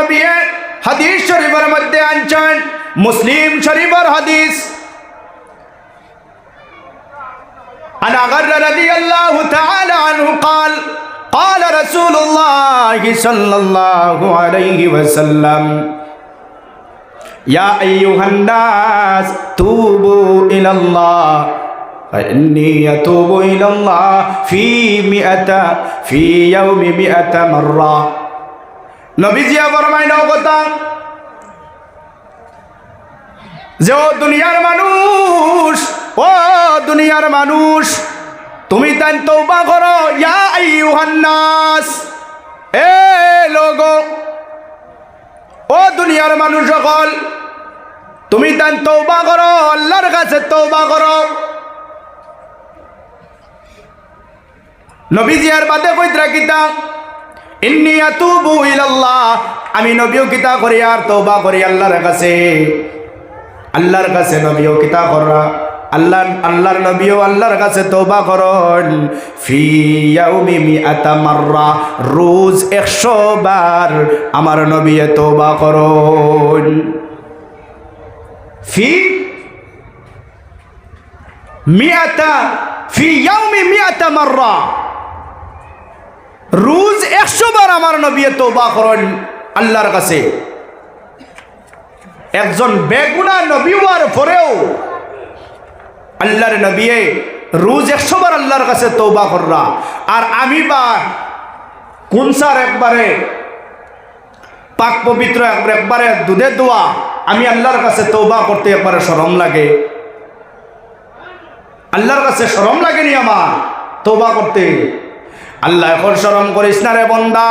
নবী হাদিস শরীফের মধ্যে আনছেন মুসলিম শরীফের হাদিস عن أغر رضي الله تعالى عنه قال قال رسول الله صلى الله عليه وسلم يا أيها الناس توبوا إلى الله فإني أتوب إلى الله في مئة في يوم مئة مرة নবীজিয়া ফরমাইন কথা যে ও দুনিয়ার মানুষ, ও দুনিয়ার মানুষ, তুমি তাই তৌবা করো, ইয়া আইয়ুহান্নাস এ লোগো, ও দুনিয়ার মানুষ সকল, তুমি তাই তৌবা করো, আল্লাহর কাছে তৌবা করো। নবীজিয়ার বাদে কইত্রা কিতা? ইন্নি আতুবু ইলাল্লাহ। আমি নবীও কিতা করি আর তৌবা করি আল্লাহর কাছে। আল্লাহর কাছে নবীও কিতা করা। আল্লাহ আল্লাহর নবীও আল্লাহর কাছে তৌবা করন ফি ইয়াউমি মিআতা মাররা। রোজ 100 বার আমার নবী তৌবা করন ফি মিআতা, ফি ইয়াউমি মিআতা মাররা। রোজ 100 বার আমার নবী তৌবা করন আল্লাহর কাছে। একজন বেগুনা নবী হওয়ার পরেও আল্লাহর নবী রোজ একশো বার আল্লাহর কাছে তৌবা কররা। আর আমি বা কুনসার একবারে, পাক পবিত্র একবারে দুধে দোয়া, আমি আল্লাহর কাছে তৌবা করতে একবারে সরম লাগে। আল্লাহর কাছে সরম লাগেনি আমার তৌবা করতে। আল্লাহ এখন সরম করিস না রে বন্দা।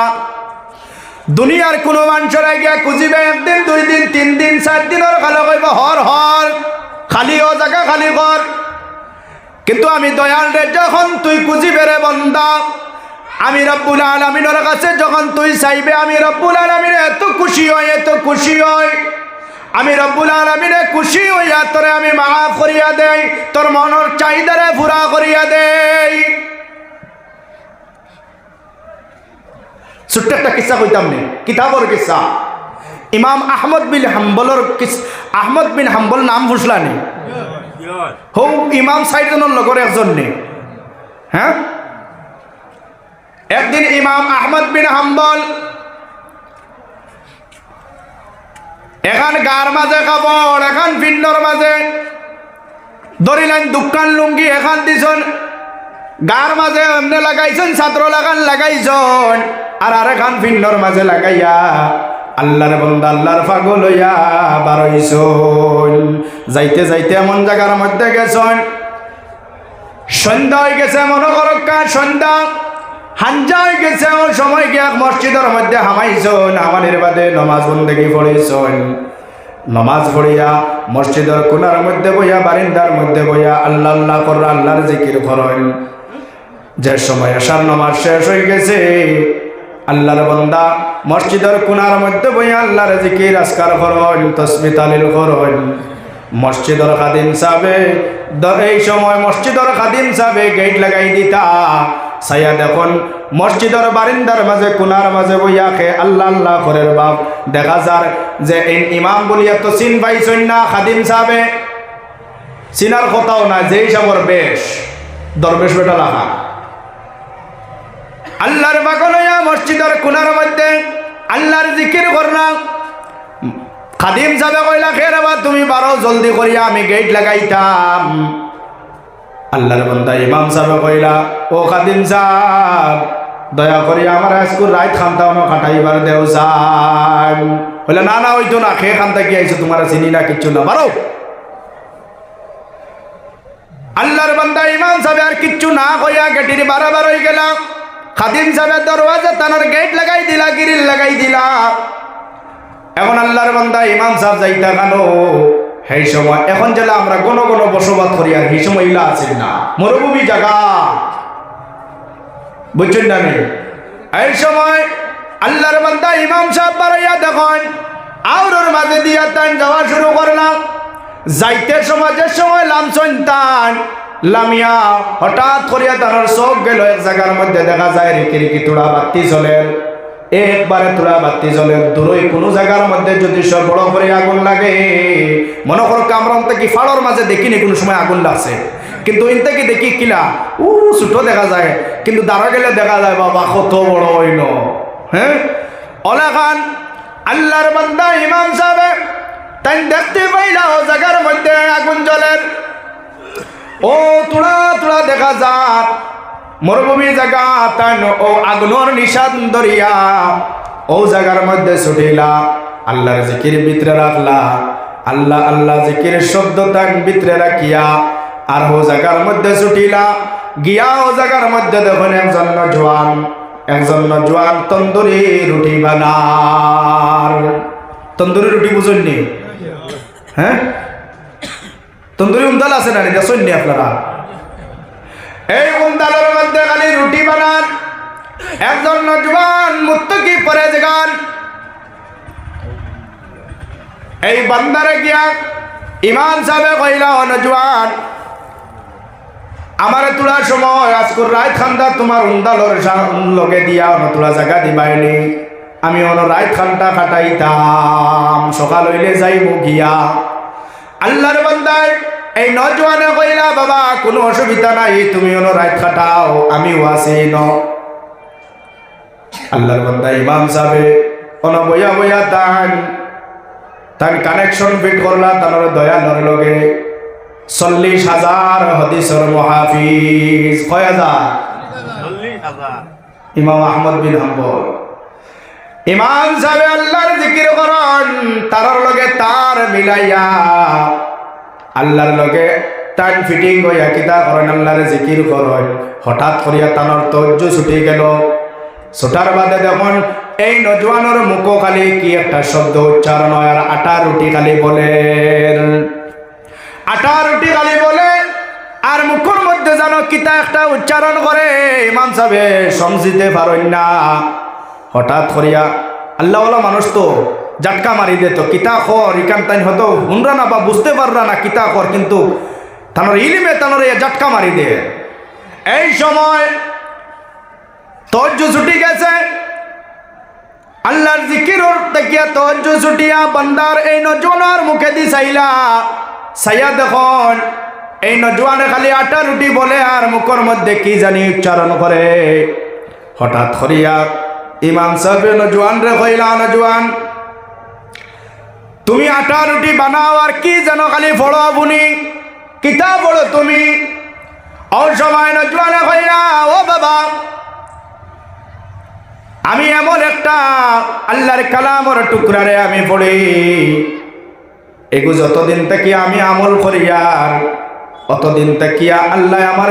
দুনিয়ার কোনো মানুষের গিয়া খুঁজিবে একদিন, দুই দিন, তিন দিন, চার দিনের খালো কইব, হর হর, খালি ও জায়গা খালি কর। কিন্তু আমি দয়াল রে, যখন তুই খুঁজিবে রে বন্দা, আমি রব্বুল আলমিনের কাছে যখন তুই চাইবে, আমি রব্বুল আলমিনে এত খুশি হই, এত খুশি হই। আমি রব্বুল আলমিনে খুশি হইয়া তোরে আমি মাফ করিয়া দেই, তোর মনের চাহিদারে পুরা করিয়া দেই। ছোট্ট একটা কিসা কইতাম নে? কিতাবর কিসা? ইমাম আহমদ বিন হাম্বলর আহমদ বিন হাম্বল নাম ফুসলানি হৌ, ইমাম সাইডজনের লগর একজন নে? হ্যাঁ একদিন ইমাম আহমদ বিন হাম্বল এখন গার মাঝে কাপড়, এখন ভিন্নর মাঝে ধরিলেন দোকান লুঙ্গি এখান দিছন। গার মাঝে এমনি লাগাইছেন, ছাত্র লাগান লাগাইছন, আর আরেখান ভিন্নর মাঝে লাগাইয়া আল্লাহর বন্ধ আল্লাহর পাগল হইয়া বারইছন যাইতে যাইতে এমন জায়গার মধ্যে গেছন। সন্ধ্যা হয়ে গেছে করক্কা সন্ধ্যা। হাঞ্জা হয়ে গেছে ওই সময় গিয়া মসজিদের মধ্যে হামাইছন আমাদের বাদে নমাজ বন্দেগি পড়েছন। নমাজ পড়িয়া মসজিদের কোনার মধ্যে বইয়া, বারিন্দার মধ্যে বইয়া আল্লাহ আল্লাহ কর, আল্লাহর জিকির করেন। যে সময় আসার নমাজ শেষ হয়ে গেছে, আল্লাহর বন্দা মসজিদের কোনার মধ্যে বইয়া আল্লাহর জিকির আসকার করেন তসমি তালিল করেন মসজিদর খাদিম সাবে এই সময় মসজিদর খাদিম সাবে গেট লাগাই দিতা। সাইয়া দেখুন, মসজিদর বারিন্দার মাঝে, কোনার মাঝে বইয়া খে আল্লাহ আল্লাহ করের বাপ। দেখা যার যে এই ইমাম বলিয়া তো চিন পাইছেন না খাদিম সাবে চিনার কথাও না যেই সাবর বেশ। দরবেশ বেটা লাগা আল্লাহর বাগলয়া মসজিদের কোনার মধ্যে আল্লাহর জিকির করলাম খাদিম সাহেব কইলা খের আবার তুমি বারো জলদি করিয়া আমি গেট লাগাইতাম। আল্লাহর বন্দা ইমাম সাহেব কইলা, ও খাদিম সাহেব, দয়া করি আমার আজকুর রাত খান্তাও না খাটাইবার দেও সাহেব। বলে না না, হইতো না খেয়ে খান্তা কি আইছো তোমার চিনি না, কিচ্ছু না বারো আল্লাহর বান্দা ইমাম সাহেব আর কিচ্ছু না কইয়া গেটির বারাবার হয়ে গেলাম। খাদিম সাহেবের দরওয়াজা তানার গেট লাগাই দিলা গিরিল লাগাই দিলা। এখন আল্লাহর বান্দা ইমাম সাহেব যাইতা কানো সেই সময় এখন যেটা আমরা কোন কোন বসবাস করি আর সেই সময় ইলা আছেন না। মরুভূমি জায়গা। বুঝছেন না নি? এই সময় আল্লাহর বান্দা ইমাম সাহেব বাড়াইয়া দেখুন আউরের মাঝে দিয়া তান যাওয়া শুরু করলাম। যাইতে সমাজের সময় লামছন তান লামিয়া, হঠাৎ করিয়া তার চোখ গেল এক জায়গার মধ্যে, দেখা যায় রিকি রিকি তোড়া বাতি চলে একবারে তোরা বাতি জ্বলে, দূরই কোনো জায়গার মধ্যে যদি সব বড় করে আগুন লাগে, মনে করো কামরান থেকে ফাড়র মাঝে দেখিনি কোনো সময় আগুন লাগছে। কিন্তু ইন থেকে দেখি কিলা? উ, ছোট দেখা যায়। কিন্তু দাঁড়া গেলে দেখা যায়, বাবা, কত বড় হইল। হ্যাঁ? অলা খান, আল্লাহর বান্দা ইমাম সাহেব তাই দেখতে পাইলা ও জায়গার মধ্যে আগুন জ্বলের ও তোড়া তোড়া দেখা যাত মরুভূমি জায়গা তাই ও আগুনর নিশান দরিয়া ও জায়গার মধ্যে ছুটিলা। আল্লাহর জিকির ভিতরে রাখলা। আল্লাহ আল্লাহ জিকির শব্দ তাক ভিতরে রাখিয়া আর ও জায়গার মধ্যে ছুটিলা। গিয়া ও জায়গার মধ্যে দেখুন একজন জোয়ান একজন জোয়ান তন্দুরি রুটি বানার। তন্দুরি রুটি বুঝুননি? হ্যাঁ? তন্দুরি উন্দাল আছে না এটা শুননি আপনারা। এই উন্দালের মধ্যে খালি রুটি বানান, একজন নজওয়ান মুত্তকি পরে গান এই বান্দারে গিয়া ইমান সাহেব কইলা নজওয়ান, আমার তোলার সময় আজকুর রায় খান্দা তোমার উন্দালর লগে দিয়া তোলা জায়গা দিবাইনি আমি অন রায় খানটা কাটাইতাম। সকাল হইলে যাইব গিয়া। আল্লাহর বান্দায় এই নজওয়ানে কইলা বাবা কোনো অসুবিধা নাই তুমি অন রাত কাটাও আমিও আছি ন আল্লাহর বান্দা ইমাম সাহেব অন বয়া বয়া তান তার কানেকশন ফিট করলা তার দয়ালর লগে। চল্লিশ হাজার হদিসর মহাফিজ কয় হাজার। ইমাম আহমদ বিন হাম্বল। ইমাম সাহেব আল্লাহর জিকির করন তার লগে তার মিলাইয়া। আল্লাহর লগে টাইম ফিটিং হইয়া কিতা করেন, আল্লাহরে জিকির করেন। হঠাৎ করিয়া তানোর তর্জ ছুটি গেল। ছুটার বাদে দেখুন, এই নজওয়ানোর মুখ খালি কি একটা শব্দ উচ্চারণ হয় আর আটা রুটি খালি বলে। আটা রুটি খালি বলে আর মুখের মধ্যে যেন কিতা একটা উচ্চারণ করে, ইমাম সাহেব সমঝিতে পারেন না। হঠাৎ করিয়া, আল্লাহওয়ালা মানুষ তো, জাটকা মারি দে তো কিতা কর ইকান তাই হতো হুনরা না বা বুঝতে পাররা না কিতা কর কিন্তু তানোর ইলিমে তানোর জাটকা মারি দে। এই সময় তজ্জ ছুটি গেছে। আল্লাহর জিকিরর দেখিয়া তজ্জ ছুটিয়া বান্দার এই নজওয়ানার মুখে দি চাইলা চাইয়া দেখুন, এই নজওয়ানে খালি আটা রুটি বলে আর মুখের মধ্যে কি জানি উচ্চারণ করে? হঠাৎ করিয়া ইমাম সাহেব নজওয়ান রে কইলা, নজওয়ান, তুমি আটা রুটি বানাও আর কি জানো খালি ফড়ো বুনি? কিতা পড়ো তুমি? ও সময় নজওয়ানে কইলা, ও বাবা, আমি এমন একটা আল্লাহর কালামর টুকরারে আমি পড়ি। এগু যতদিন থেকে আমি আমল করি আর অতদিন থেকে আল্লাহ আমার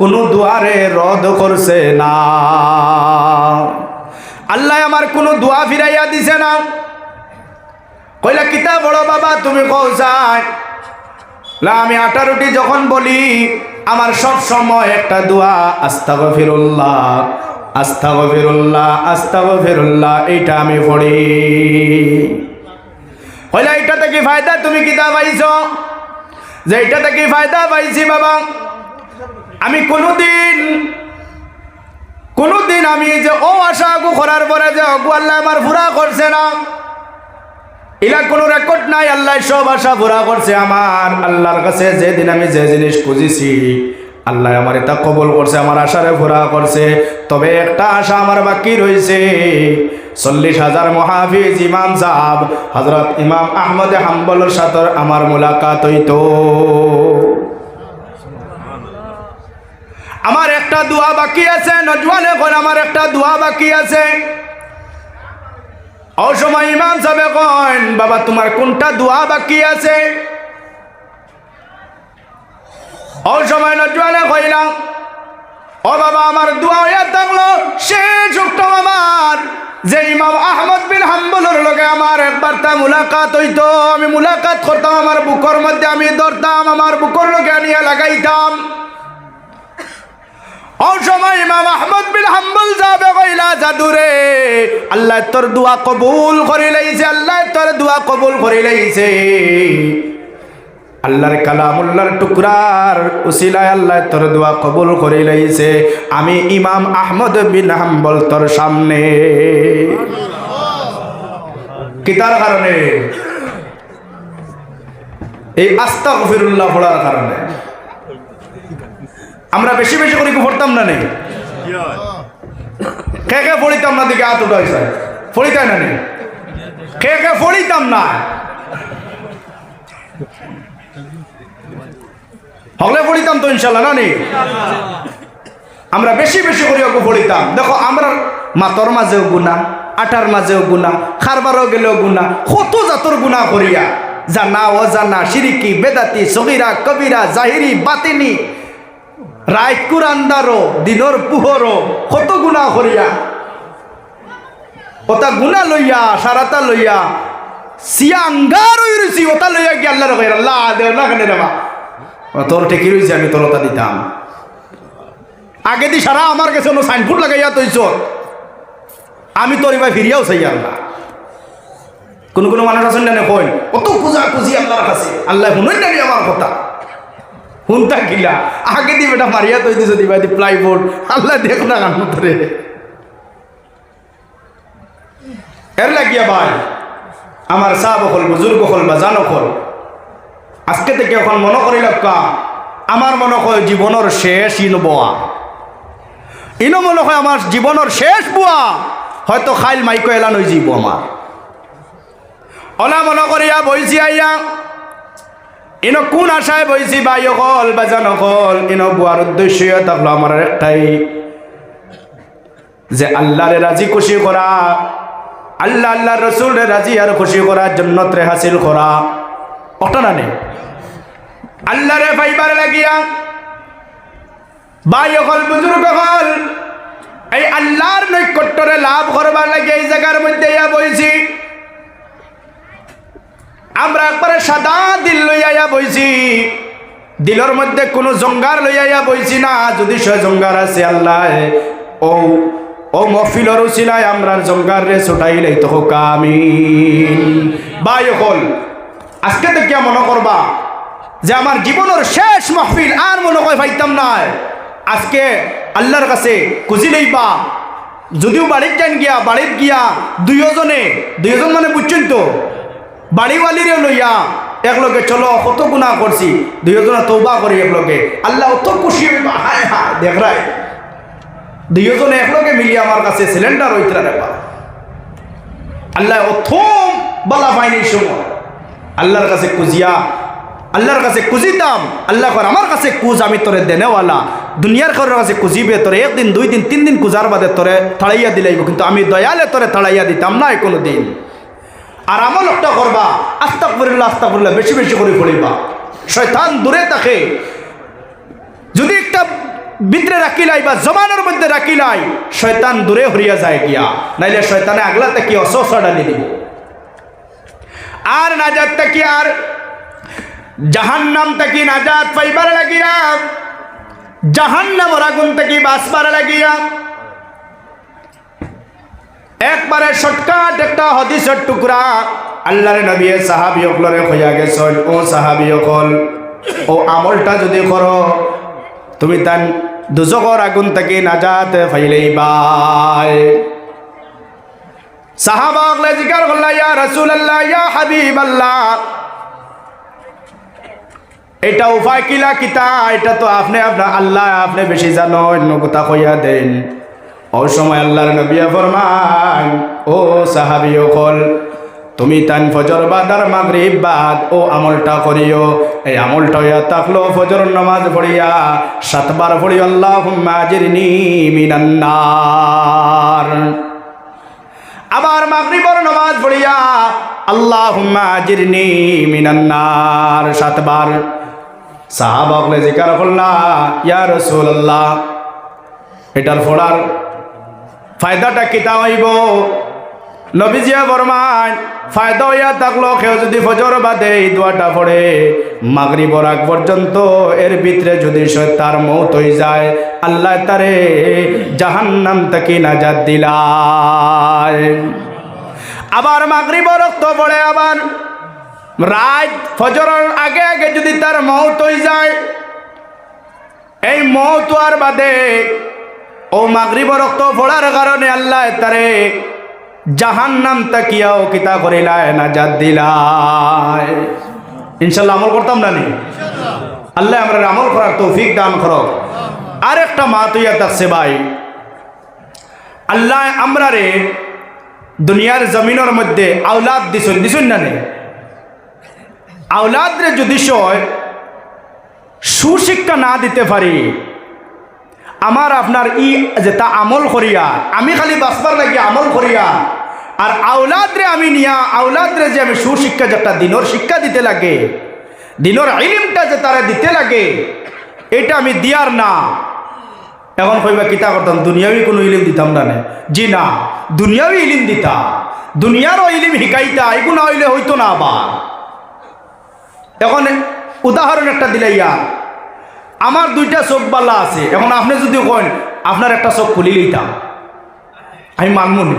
কোনো দুয়ারে রদ করছে না। আল্লাহ আমার কোনো দোয়া ফিরাইয়া দিছে না। কইলা, কিতা বড় বাবা, তুমি কও কৌসায় না আমি আটা রুটি যখন বলি, আমার সব সময় একটা দোয়া আস্তাগ ফিরুল্লাহ আস্তাগ ফিরুল্লাহ আস্তাগ ফিরুল্লাহ এইটা আমি পড়ি। কইলা এটা থেকে ফায়দা? তুমি কিতা পাইছ? যে এটা থেকে ফায়দা পাইছি বাবা। আমি কোনোদিন কোনোদিন আমি যে ও আশা আগু করার পরে যে অগু আল্লাহ আমার পুরা করছে না। এলা কোনো রেকর্ড নাই, আল্লাহ সব আশা পুরা করছে আমার। আল্লাহর কাছে যেদিন আমি যে জিনিস খুঁজিছি, আল্লাহ আমার এটা কবল করছে, আমার আশারে পুরা করছে। তবে একটা আশা আমার বাকি রয়েছে। চল্লিশ হাজার মহাফিজ ইমাম সাহাব হজরত ইমাম আহমদ হাম্বলের সাথে আমার মোলাকাত হইতো। আমার একটা দোয়া বাকি আছে, নজওয়ান এখন আমার একটা দোয়া বাকি আছে। অসময় ইমাম সাহেব কন বাবা, তোমার কোনটা দোয়া বাকি আছে? অসময় নজওয়ানে কইলাম, ও বাবা, আমার দোয়া হইয়া থাকল শেষ উত্তম আমার, যে ইমাম আহমদ বিন হাম্বলের লগে আমার একবার তা মুলাকাত হইতো। আমি মুলাকাত করতাম, আমার বুকর মধ্যে আমি ধরতাম, আমার বুকর লগে আনিয়া লাগাইতাম ও সময় ইমাম আহমদ বিন হাম্বল যাবে কইলা জাদুরে, আল্লাহ তোর দোয়া কবুল করে লাইছে, আল্লাহ তোর দোয়া কবুল করে লাইছে। আল্লাহর কালামুল্লাহর টুকরার উসিলায় আল্লাহ তোর দোয়া কবুল করে লইছে। আমি ইমাম আহমদ বিন হাম্বল তোর সামনে। কিতার কারণে? এই আস্তা গফিরুল্লাহ পড়ার কারণে। আমরা বেশি বেশি করে পড়তাম না নেই কে কে পড়িতাম না দিকে হাত উঠাইছে? পড়িতাই না নেই কে কে পড়িতাম না? হলে পড়িতাম তো ইনশাল্লাহ না নি? আমরা বেশি বেশি করে ওকে পড়িতাম দেখো, আমরা মাতর মাঝেও গুণা আটার মাঝেও গুণা খারবারও গেলেও গুণা কত জাতর গুণা করিয়া। জানা, অজানা, সিরিকি, বেদাতি, সগিরা, কবিরা, জাহিরি, বাতিনি রায় কুরান্দারও দিনর পুহরও কত গুণা করিয়া। ওটা গুণা লইয়া, সারাতা লইয়া সিয়া আঙ্গার হয়ে রয়েছি ওটা লইয়া গিয়ে আল্লাহ রকম আল্লাহ দেব না কেন রেবা তোর টেকি রয়েছে আমি তোর ওটা দিতাম। আগে দি সারা আমার কাছে কোনো সাইনবোর্ড লাগাইয়া তৈছ। আমি তোর এবার ফিরিয়াও চাই, আল্লাহ। কোন কোন মানুষ আছেন না কই কত পূজা খুঁজি আল্লাহর কাছে। আল্লাহ শুনুন না আমার কথা। শুনতা কিলা আগে দি বেটা মারিয়া তৈ দিছে দিবা দি প্লাইবোর্ড আল্লাহ দেখ না কান এর লাগিয়া ভাই আমার চাহ বকল বুজুর্গ হল বা জানো হল আজকে থেকে এখন মনে করি লক্কা আমার মনে হয় জীবনের শেষ ইন বোয়া ইনো মনে হয় আমার জীবনের শেষ বুয়া হয়তো খাইল মাইকো এলান যাব আমার অলা মনে করিয়া বইছি আইয়া। ইনো কোন আশায় বইছি বাই অকল বাজান অকল? ইনো বুয়ার উদ্দেশ্য থাকল আমার একটাই। যে আল্লাহরে রাজি খুশি করা, আল্লাহ আল্লাহ রসুলের রাজি আর খুশি করার জন্য ত্রে হাসিল করা। ওটা না নেই আল্লাহরে ফাইবার লাগিয়া বাই অকল, বুজুর্গ হল এই আল্লাহর নৈকট্যরে লাভ করবার লাগে এই জায়গার মধ্যে ইয়া বইছি। আমরা একবারে সাদা দিল লইয়া বইছি। দিলের মধ্যে কোনো জঙ্গার লইয়া বইছি না। যদি সে জঙ্গার আছে আল্লাহ, ও ও মফিলর উচিলায় আমরা জঙ্গার রে ছোটাইলে তো কামিন বাই হল আজকে থেকে মনে করবা যে আমার জীবনের শেষ মহফিল আর মনে হয় পাইতাম না। আজকে আল্লাহর কাছে খুঁজি লইবা। যদিও বাড়ির যান গিয়া বাড়ির গিয়া দুইজনে দুইজন মানে বুঝছেন তো? বাড়িওয়ালিরে লইয়া একলগে চলো, কত গুণা করছি। দুইজনে তৌবা করি একলগে। আল্লাহ অত খুশি হায় হায়, দেখ দুইজনে একলগে মিলিয়ে আমার কাছে সিলিন্ডার হইতরা রেবা আল্লাহ অথম বলা পাইনি সময়। আল্লাহর কাছে কুজিয়া আল্লাহর কাছে কুজিতাম আল্লাহ কর, আমার কাছে কুজ আমি তোরে দেনেওয়ালা। দুনিয়ার কারোর কাছে কুজিবে তোরে একদিন, দুই দিন, তিন দিন কুজার বাদে তোরে থাড়াইয়া দিলাইব। কিন্তু আমি দয়ালে তোরে থাড়াইয়া দিতাম না কোনো দিন আর আমল একটা করবা আস্তাক করিল্লা আস্তাক করিল্লা বেশি বেশি করে পড়িবা। শয়তান দূরে থাকে। যদি একটা ভিতরে রাখিলাই বা জমানোর মধ্যে রাখিলাই শয়তান দূরে হরিয়া যায় গিয়া। নাইলে শয়তানে আগলাতে কি অসহসা ডালি দিব? আর নাজাত তাকি আর জাহান জাহান্নাম তাকি নাজাত পাইবার লাগিয়া জাহান জাহান্নামর আগুন তাকি বাসবার লাগিয়া একবারে শর্টকাট একটা হদিসের টুকরা। আল্লাহর নবী সাহাবি অকলরে হইয়া গেছেন, ও সাহাবি অকল, ও আমলটা যদি করো, তুমি তান দুজকর আগুন থেকে নাজাত ফাইলেই বাই। সাহাবা অকলে জিকার করলা, ইয়া রাসূলুল্লাহ, ইয়া হাবিবাল্লাহ। এটা উপায় কিলা কিতা? এটা তো আপনি আপনার আল্লাহ আপনি বেশি জানো অন্য কথা কইয়া দেন। ও সময় আল্লাহর নবিয়া ফরমান ও সাহাবি কল তুমি তান ফজর বাদার মাগরিব বাদ, ও আমলটা করিও। এই আমলটা হইয়া থাকল ফজর নামাজ পড়িয়া সাতবার পড়ি আল্লাহ মাজিরনি মিনান্নার আবার মাগরিবর নামাজ পড়িয়া আল্লাহ মাজিরনি মিনান্নার সাতবার। সাহাবা বলে, জিকার করলা, ইয়া রাসূলুল্লাহ। এটার ফোড়ার ফায়দাটা কিতা হইব? নবীজিয়া বরমান ফায়দা হইয়া থাকল, কেউ যদি ফজর বাদে এই দোয়াটা পড়ে, মাগরিবর আগ পর্যন্ত এর ভিতরে যদি সে তার মৌত হয়ে যায়, আল্লাহ তারে জাহান্নাম তাকে নাজাদ দিলায়। আবার মাগরিবর রক্ত পড়ে, আবার রাত ফজরের আগে আগে যদি তার মৌত হয়ে যায়, এই মৌত আর বাদে ও মাগরিব রক্ত ফোড়ার কারণে আল্লাহ তারে জাহান নাম তাকিয়াও কিতা করিলায় না জাত দিলায়। ইনশাল্লাহ আমল করতাম না নি? আল্লাহ আমরা আমল করার তৌফিক দান করো আর একটা মা তুইয়া থাকছে ভাই। আল্লাহ আমরা রে দুনিয়ার জমিনের মধ্যে আওলাদ দিছুন দিছুন না নে? আওলাদ রে যদি সুশিক্ষা না দিতে পারি আমার আপনার ই যে তা আমল করিয়া, আমি খালি বাঁচবার লাগি আমল করিয়া, আর আওলাদ রে আমি নিয়া আওলাদ রে যে আমি সুশিক্ষা যেটা দিনর শিক্ষা দিতে লাগে, দিনর ইলিমটা যে তারা দিতে লাগে, এটা আমি দিয়ার না। এখন কইবা কিতা করতাম, দুনিয়াবি কোনো ইলিম দিতাম না। জি না, দুনিয়াবি ইলিম দিতা। দুনিয়ারও ইলিম শিকাইতা এগুলো হইলে হইতো না আবার। এখন উদাহরণ একটা দিলে আমার দুইটা চোখ বাল্লা আছে। এখন আপনি যদি কন আপনার একটা চোখ খুলি লইতাম। আমি মানব নি।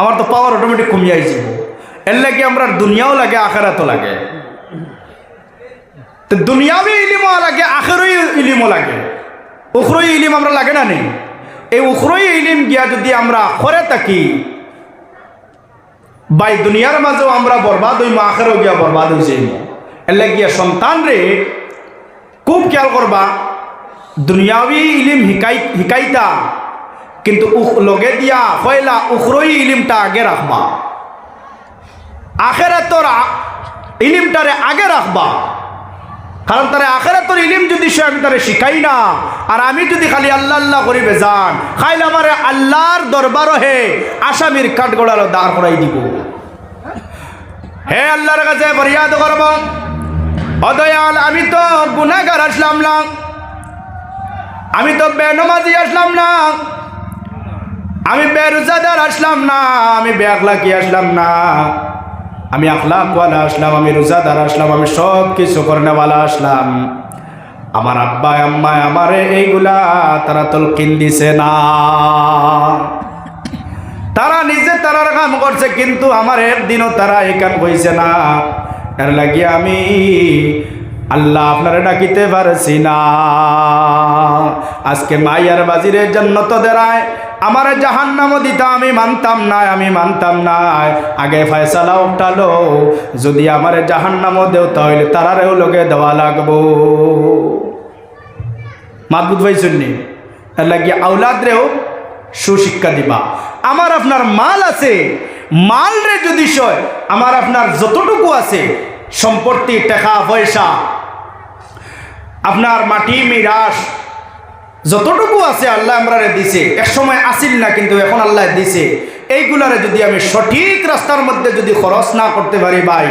আমার তো পাওয়ার অটোমেটিক কমিয়ে আইছি এর লাগে আমরা দুনিয়াও লাগে, আখেরাতও লাগে। তো দুনিয়াবি ইলিমও লাগে, আখেরই ইলিমও লাগে। উখরই ইলিম আমরা লাগে না নেই এই উখরই ইলিম গিয়া যদি আমরা করে থাকি, বাই দুনিয়ার মাঝেও আমরা বরবাদ হইম, আখেরও গিয়া বরবাদ হয়েছে এর গিয়া সন্তান রে খুব খেয়াল করবা দুনিয়াবি ইলিম শিকাই শিকাইতা, কিন্তু উখ লগে দিয়া পয়লা উখরই ইলিমটা আগে রাখবা আখেরাতর আ- ইলিমটারে আগে রাখবা কারণ তারা আখেরাতর ইলিম যদি সে আমি তারে শিখাই না আর আমি যদি খালি আল্লাহ আল্লাহ করিবে যান খাইলে আমার আল্লাহর দরবার হে আসামির কাঠগড়ার দাঁড় করাই দিব। হে আল্লাহর কাছে ফরিয়াদ করব অদয়াল আমি তো গুনাগার আসলাম না। আমি তো বেনমাজি আসলাম না। আমি বেরোজাদার আসলাম না। আমি বেআখলা কি আসলাম না। আমি আখলাকওয়ালা আসলাম, আমি রোজাদার আসলাম, আমি সব কিছু করনেওয়ালা আসলাম। আমার আব্বা আম্মায়, আমারে এইগুলা তারা তলকিন দিছে না। তারা নিজে তারার কাম করছে, কিন্তু আমার একদিনও তারা এই কাম কইছে না। এর লাগি আমি আল্লাহ আপনারে ডাকিতে পারছি না। আজকে মাইয়ার বাজিরে জন্নত দেরায়, আমার জাহান নামও দিতা, আমি মানতাম না, আমি মানতাম না। আগে ফয়সালা উঠালো, যদি আমার জাহান নামও দেও, তাহলে তারারেও লোকে দেওয়া লাগবো। মাতবুত ভাইছুননি এর লাগি আউলাদরেও সুশিক্ষা দিবা। আমার আপনার মাল আছে মাল রে যদি সয়, আমার আপনার যতটুকু আছে, সম্পত্তি, টাকা, পয়সা, আপনার মাটি মিরাস যতটুকু আছে আল্লাহ আমরা দিছে। এক সময় আসিল না, কিন্তু এখন আল্লাহ দিছে। এইগুলারে যদি আমি সঠিক রাস্তার মধ্যে যদি খরচ না করতে পারি ভাই,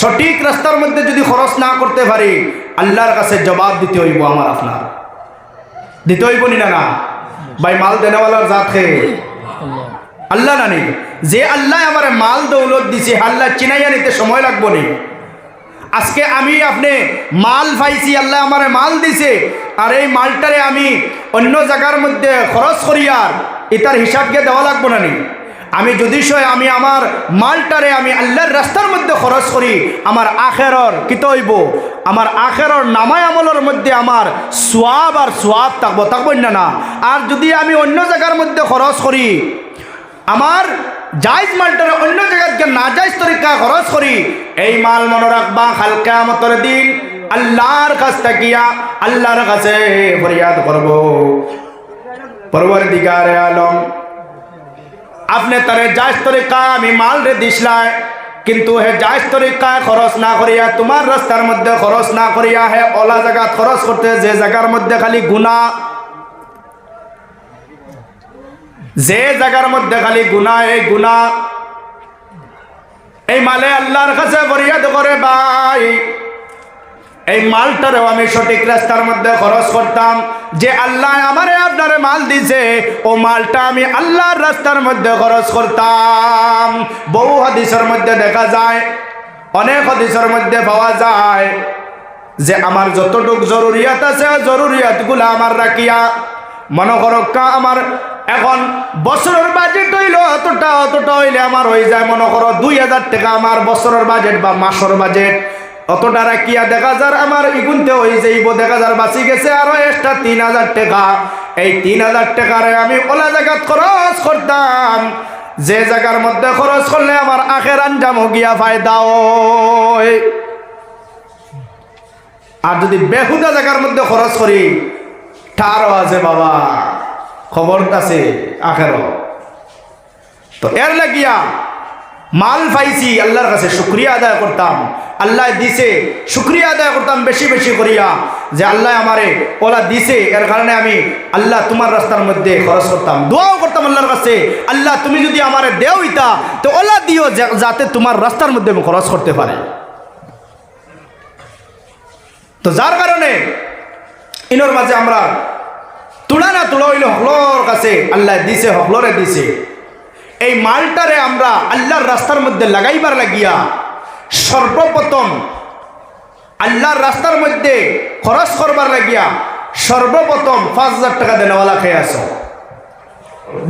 সঠিক রাস্তার মধ্যে যদি খরচ না করতে পারি, আল্লাহর কাছে জবাব দিতে হইব আমার আপনার। দিতে হইব নি না ভাই, মাল দেনেওয়ালার জাত আল্লাহ নানি যে আল্লাহ আমার মাল দৌলত দিছে, আল্লাহ চিনাইয়া নিতে সময় লাগবো নি। আজকে আমি আপনি মাল পাইছি, আল্লাহ আমার মাল দিছে, আর এই মালটারে আমি অন্য জায়গার মধ্যে খরচ করি আর এটার হিসাবকে দেওয়া লাগবো না নি। আমি যদি আমি আমার মালটারে আমি আল্লাহর রাস্তার মধ্যে খরচ করি, আমার আখেরর কিত হইব আমার আখেরর নামায় আমলের মধ্যে আমার সোয়াব আর সোয়াব থাকব থাকব না না। আর যদি আমি অন্য জায়গার মধ্যে খরচ করি আমার জায়জ মালটারে অন্য জায়গাকে না জায়জ তরিকা খরচ করি, এই মাল মনে রাখবা হালকা মতর দিন আল্লাহর কাছ থাকিয়া আল্লাহর কাছে ফরিয়াদ করব। পরবর দিগারে আলম, আপনি তারে জায়জ তরিকা আমি মাল রে দিসলায় কিন্তু হে জায়জ তরিকায় খরচ না করিয়া, তোমার রাস্তার মধ্যে খরচ না করিয়া হে ওলা জায়গা খরচ করতে যে জায়গার মধ্যে খালি গুণা যে জায়গার মধ্যে খালি গুণা এই গুণা এই মালে আল্লাহর কাছে ফরিয়াদ করে ভাই। এই মালটারেও আমি সঠিক রাস্তার মধ্যে খরচ করতাম। যে আল্লাহ আমারে আপনারে মাল দিছে, ও মালটা আমি আল্লাহর রাস্তার মধ্যে খরচ করতাম। বহু হাদিসের মধ্যে দেখা যায়, অনেক হাদিসের মধ্যে পাওয়া যায় যে আমার যতটুক জরুরিয়াত আছে, জরুরিয়াতগুলো আমার রাখিয়া মনে করো কা আমার এখন বছরের বাজেট হইল অতটা অতটা হইলে আমার হয়ে যায়। মনে করো দুই হাজার টাকা আমার বছরের বাজেট বা মাসের বাজেট অতটা রাখিয়া দেখা যার আমার ইগুনতে হয়ে যাইব। দেখা যার বাঁচি গেছে আরও এক্সট্রা তিন হাজার টাকা। এই তিন হাজার টাকারে আমি ওলা জায়গাত খরচ করতাম। যে জায়গার মধ্যে খরচ করলে আমার আখের আঞ্জাম গিয়া ফায়দা আর যদি বেহুদা জায়গার মধ্যে খরচ করি তারও আছে বাবা। খবর আছে আখের। তো এর লাগিয়া মাল পাইছি, আল্লাহর কাছে শুক্রিয়া আদায় করতাম। আল্লাহ দিছে, শুক্রিয়া আদায় করতাম বেশি বেশি করিয়া। যে আল্লাহ আমারে ওলা দিছে, এর কারণে আমি আল্লাহ তোমার রাস্তার মধ্যে খরচ করতাম। দোয়াও করতাম আল্লাহর কাছে, আল্লাহ তুমি যদি আমারে দেও ইতা, তো ওলা দিও যাতে তোমার রাস্তার মধ্যে আমি খরচ করতে পারে। তো যার কারণে, ইনোর মাঝে আমরা তুলা না তুলা হইলে হকলর কাছে। আল্লাহ দিছে, হকলরে দিছে। এই মালটারে আমরা আল্লাহর রাস্তার মধ্যে লাগাইবার লাগিয়া সর্বপ্রথম আল্লাহর রাস্তার মধ্যে খরচ করবার লাগিয়া সর্বপ্রথম পাঁচ হাজার টাকা দেনেওয়ালা খেয়ে আসো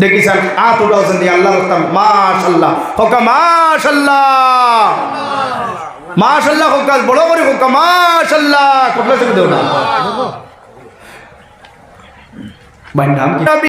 দেখিছেন, আট উঠাওছেন দিয়ে আল্লাহ রাস্তার মাশাল্লাহ হোকা মাশাল্লাহ মাশাল্লাহ হোকা, বড় করে হোকা মাশাল্লাহ থেকে দেও না। ভাই নাম কি